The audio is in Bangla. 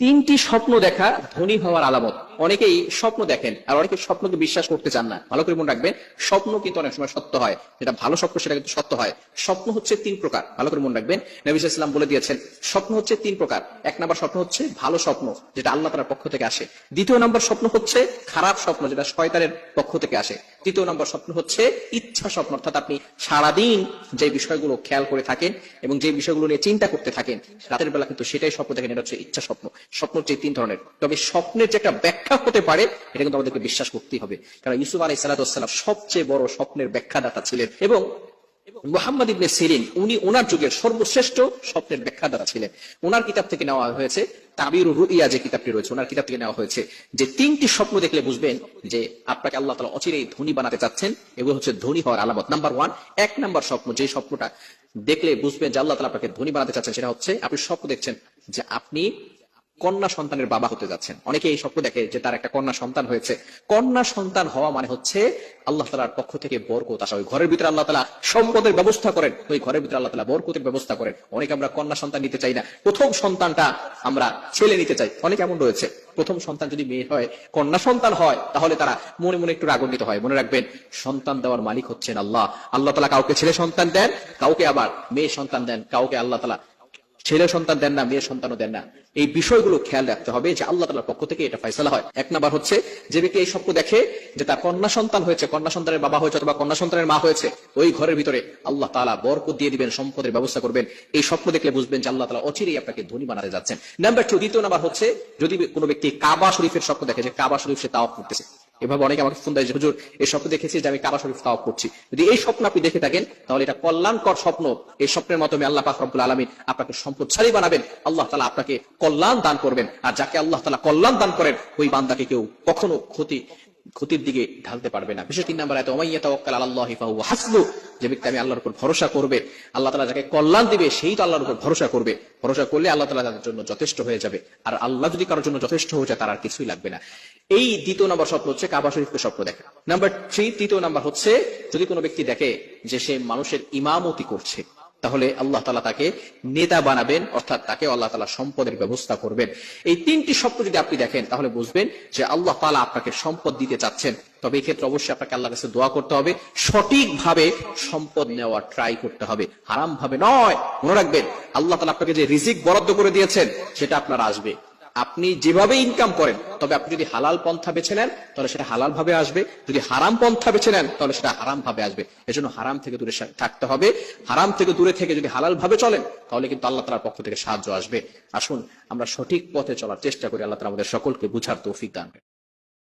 তিনটি স্বপ্ন দেখা ধনী হওয়ার আলামত। অনেকেই স্বপ্ন দেখেন আর অনেকে স্বপ্নকে বিশ্বাস করতে চান না। ভালো করে মনে রাখবেন, স্বপ্ন কিন্তু অনেক সময় সত্য হয়। যেটা ভালো স্বপ্ন সেটা কিন্তু সত্য হয়। স্বপ্ন হচ্ছে তিন প্রকার, ভালো করে মনে রাখবেন। নবী ইসলাম বলে দিয়েছেন, স্বপ্ন হচ্ছে তিন প্রকার। এক নম্বর স্বপ্ন হচ্ছে ভালো স্বপ্ন, যেটা আল্লাহ তালার পক্ষ থেকে আসে। দ্বিতীয় নম্বর স্বপ্ন হচ্ছে খারাপ স্বপ্ন, যেটা শয়তানের পক্ষ থেকে আসে। তৃতীয় নম্বর স্বপ্ন হচ্ছে ইচ্ছা স্বপ্ন, অর্থাৎ আপনি সারাদিন যে বিষয়গুলো খেয়াল করে থাকেন এবং যে বিষয়গুলো নিয়ে চিন্তা করতে থাকেন, রাতের বেলা কিন্তু সেটাই স্বপ্ন দেখেন, এটা হচ্ছে ইচ্ছা স্বপ্ন। স্বপ্ন হচ্ছে তিন ধরনের। তবে স্বপ্নের যে একটা ব্যাখ্যা হতে পারে, এটা কিন্তু আমাদেরকে বিশ্বাস করতেই হবে। কারণ ইউসুফ আলাই সালাতাম সবচেয়ে বড় স্বপ্নের ব্যাখ্যাদাতা ছিলেন এবং মোহাম্মদ ইবনে সিরিন, উনি ওনার যুগের সর্বশ্রেষ্ঠ স্বপ্নের ব্যাখ্যাদাতা ছিলেন। ওনার কিতাব থেকে নেওয়া হয়েছে তাবির রুইয়া যে কিতাবটি রয়েছে, ওনার কিতাব থেকে নেওয়া হয়েছে, যে তিনটি স্বপ্ন দেখলে বুঝবেন যে আপনাকে আল্লাহ তালা অচিরেই ধনী বানাতে চাচ্ছেন, এগুলো হচ্ছে ধনী হওয়ার আলামত। নাম্বার ওয়ান এক নাম্বার স্বপ্ন যে স্বপ্নটা দেখলে বুঝবেন যে আল্লাহ তালা আপনাকে ধনী বানাতে চাচ্ছেন, সেটা হচ্ছে আপনি স্বপ্ন দেখছেন যে আপনি কন্যা সন্তানের বাবা হতে যাচ্ছেন। অনেকে এই স্বপ্ন দেখে যে তার একটা কন্যা সন্তান হয়েছে। কন্যা সন্তান হওয়া মানে হচ্ছে আল্লাহ তালার পক্ষ থেকে বরকত আসা। ওই ঘরের ভিতরে আল্লাহ তালা সম্পদের ব্যবস্থা করেন। ওই ঘরের ভিতরে আল্লাহ তালা বরকতের ব্যবস্থা করেন। অনেকে আমরা কন্যা সন্তান নিতে চাই না। প্রথম সন্তানটা আমরা ছেলে নিতে চাই। অনেক এমন রয়েছে। প্রথম সন্তান যদি মেয়ে হয়, কন্যা সন্তান হয়, তাহলে তারা মনে মনে একটু রাগান্বিত হয়। মনে রাখবেন, সন্তান দেওয়ার মালিক হচ্ছেন আল্লাহ। আল্লাহ তালা কাউকে ছেলে সন্তান দেন, কাউকে আবার মেয়ে সন্তান দেন, কাউকে আল্লাহ তালা ছেলে সন্তান দেন না, মেয়ে সন্তানও দেন না। এই বিষয়গুলো খেয়াল রাখতে হবে যে আল্লাহ তালার পক্ষ থেকে এটা ফয়সলা হয়। এক নাম্বার হচ্ছে, যে ব্যক্তি এই স্বপ্ন দেখে যে তার কন্যা সন্তান হয়েছে, কন্যা সন্তানের বাবা হয়েছে অথবা কন্যা সন্তানের মা হয়েছে, ওই ঘরের ভিতরে আল্লাহ তালা বরকত দিয়ে দিবেন, সম্পদের ব্যবস্থা করবেন। এই স্বপ্ন দেখলে বুঝবেন যে আল্লাহ তালা অচিরেই আপনাকে ধনী বানাতে যাচ্ছেন। নাম্বার টু দ্বিতীয় নাম্বার হচ্ছে, যদি কোনো ব্যক্তি কাবা শরীফের স্বপ্ন দেখে, যে কাবা শরীফ সে তাওয়াফ করতেছে এভাবে অনেকে আমাকে ফোন দেয় যে, হুজুর এই স্বপ্ন দেখেছি যে আমি কাবা শরীফ তাওয়াফ করছি। যদি এই স্বপ্ন আপনি দেখে থাকেন, তাহলে এটা কল্যাণকর স্বপ্ন। এই স্বপ্নের মাধ্যমে আল্লাহ পাক রব্বুল আলামিন আপনাকে সম্পদশালী বানাবেন, আল্লাহ তাআলা আপনাকে কল্যাণ দান করবেন। আর যাকে আল্লাহ তাআলা কল্যাণ দান করেন, ওই বান্দাকে কেউ কখনো ক্ষতি, ক্ষতির দিকে ঢালতে পারবে না। বিশেষ তিন নাম্বার আয়াত ওমাইয়া তাওয়াক্কাল আলাল্লাহি ফাহুয়া হাসবু যে ব্যক্তি আমি আল্লাহর উপর ভরসা করবে, আল্লাহ তালা যাকে কল্যাণ দিবে, সেই তো আল্লাহর উপর ভরসা করবে। ভরসা করলে আল্লাহ তালা তাদের জন্য যথেষ্ট হয়ে যাবে। আর আল্লাহ যদি কারোর জন্য যথেষ্ট হয়ে যায়, তার আর কিছুই লাগবে না। এই দ্বিতীয় নাম্বার স্বপ্ন হচ্ছে কাবা শরীফকে স্বপ্ন দেখা। নাম্বার থ্রি তৃতীয় নাম্বার হচ্ছে, যদি কোনো ব্যক্তি দেখে যে সে মানুষের ইমামতি করছে, তাহলে আল্লাহ তালা তাকে নেতা বানাবেন, অর্থাৎ তাকে আল্লাহ তালা সম্পদের ব্যবস্থা করবেন। এই তিনটি স্বপ্ন যদি আপনি দেখেন, তাহলে বুঝবেন যে আল্লাহ তালা আপনাকে সম্পদ দিতে চাচ্ছেন। তবে এই ক্ষেত্রে অবশ্যই আপনাকে আল্লাহ কাছে দোয়া করতে হবে, সঠিকভাবে সম্পদ নেওয়া ট্রাই করতে হবে। হারাম ভাবে নয়, মনে রাখবেন, আল্লাহ তালা আপনাকে যে রিজিক বরাদ্দ করে দিয়েছেন, সেটা আপনার আসবে। আপনি যেভাবে ইনকাম করেন, তবে আপনি যদি হালাল পন্থা বেছে নেন, তাহলে সেটা হালাল ভাবে আসবে। যদি হারাম পন্থা বেছে নেন, তাহলে সেটা হারাম ভাবে আসবে। এজন্য হারাম থেকে দূরে থাকতে হবে। হারাম থেকে দূরে থেকে যদি হালাল ভাবে চলেন, তাহলে কিন্তু আল্লাহ তালার পক্ষ থেকে সাহায্য আসবে। আসুন, আমরা সঠিক পথে চলার চেষ্টা করি। আল্লাহ তালা আমাদের সকলকে বুঝার তৌফিক দান।